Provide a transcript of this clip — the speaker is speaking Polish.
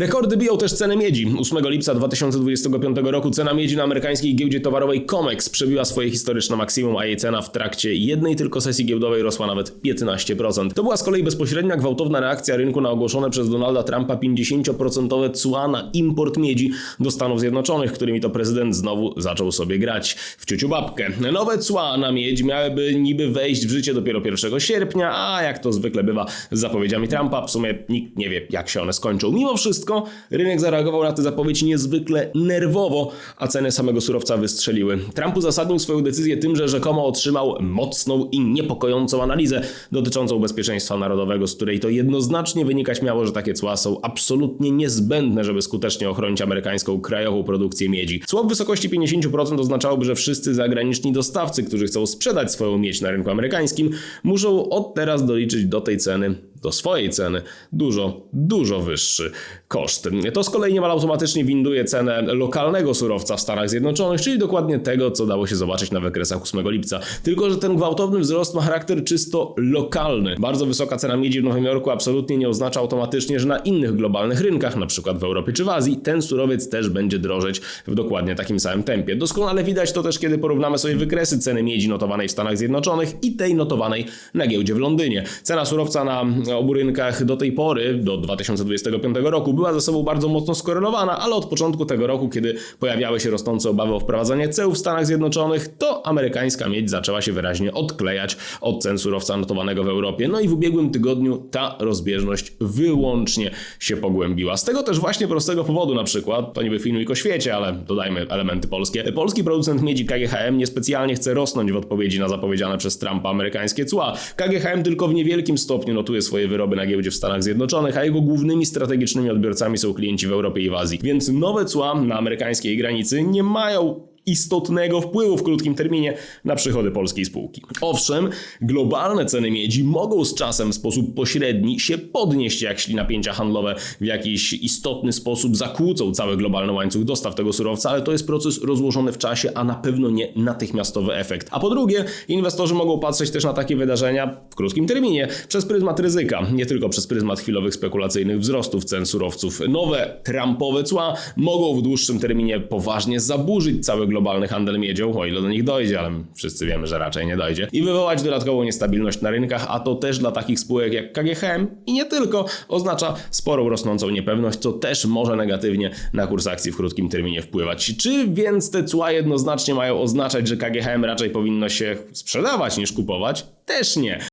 Rekordy biją też ceny miedzi. 8 lipca 2025 roku cena miedzi na amerykańskiej giełdzie towarowej COMEX przebiła swoje historyczne maksimum, a jej cena w trakcie jednej tylko sesji giełdowej rosła nawet 15%. To była z kolei bezpośrednia gwałtowna reakcja rynku na ogłoszone przez Donalda Trumpa 50% cła na import miedzi do Stanów Zjednoczonych, którymi to prezydent znowu zaczął sobie grać w ciuciu babkę. Nowe cła na miedź miałyby niby wejść w życie dopiero 1 sierpnia, a jak to zwykle bywa z zapowiedziami Trumpa, w sumie nikt nie wie jak się one skończą. Mimo wszystko rynek zareagował na tę zapowiedź niezwykle nerwowo, a ceny samego surowca wystrzeliły. Trump uzasadnił swoją decyzję tym, że rzekomo otrzymał mocną i niepokojącą analizę dotyczącą bezpieczeństwa narodowego, z której to jednoznacznie wynikać miało, że takie cła są absolutnie niezbędne, żeby skutecznie ochronić amerykańską krajową produkcję miedzi. Cło w wysokości 50% oznaczałoby, że wszyscy zagraniczni dostawcy, którzy chcą sprzedać swoją miedź na rynku amerykańskim, muszą od teraz doliczyć do tej ceny do swojej ceny dużo, dużo wyższy koszt. To z kolei niemal automatycznie winduje cenę lokalnego surowca w Stanach Zjednoczonych, czyli dokładnie tego, co dało się zobaczyć na wykresach 8 lipca. Tylko, że ten gwałtowny wzrost ma charakter czysto lokalny. Bardzo wysoka cena miedzi w Nowym Jorku absolutnie nie oznacza automatycznie, że na innych globalnych rynkach, przykład w Europie czy w Azji, ten surowiec też będzie drożeć w dokładnie takim samym tempie. Doskonale widać to też, kiedy porównamy sobie wykresy ceny miedzi notowanej w Stanach Zjednoczonych i tej notowanej na giełdzie w Londynie. Cena surowca na obu rynkach do tej pory, do 2025 roku, była ze sobą bardzo mocno skorelowana, ale od początku tego roku, kiedy pojawiały się rosnące obawy o wprowadzanie ceł w Stanach Zjednoczonych, to amerykańska miedź zaczęła się wyraźnie odklejać od cen surowca notowanego w Europie. No i w ubiegłym tygodniu ta rozbieżność wyłącznie się pogłębiła. Z tego też właśnie prostego powodu na przykład, to niby filmik o świecie, ale dodajmy elementy polskie. Polski producent miedzi KGHM niespecjalnie chce rosnąć w odpowiedzi na zapowiedziane przez Trumpa amerykańskie cła. KGHM tylko w niewielkim stopniu notuje swoje wyroby na giełdzie w Stanach Zjednoczonych, a jego głównymi strategicznymi odbiorcami są klienci w Europie i w Azji. Więc nowe cła na amerykańskiej granicy nie mają istotnego wpływu w krótkim terminie na przychody polskiej spółki. Owszem, globalne ceny miedzi mogą z czasem w sposób pośredni się podnieść, jeśli napięcia handlowe w jakiś istotny sposób zakłócą cały globalny łańcuch dostaw tego surowca, ale to jest proces rozłożony w czasie, a na pewno nie natychmiastowy efekt. A po drugie, inwestorzy mogą patrzeć też na takie wydarzenia w krótkim terminie przez pryzmat ryzyka, nie tylko przez pryzmat chwilowych spekulacyjnych wzrostów cen surowców. Nowe Trumpowe cła mogą w dłuższym terminie poważnie zaburzyć cały globalny handel miedzią, o ile do nich dojdzie, ale wszyscy wiemy, że raczej nie dojdzie, i wywołać dodatkową niestabilność na rynkach, a to też dla takich spółek jak KGHM i nie tylko oznacza sporą rosnącą niepewność, co też może negatywnie na kurs akcji w krótkim terminie wpływać. Czy więc te cła jednoznacznie mają oznaczać, że KGHM raczej powinno się sprzedawać niż kupować? Też nie.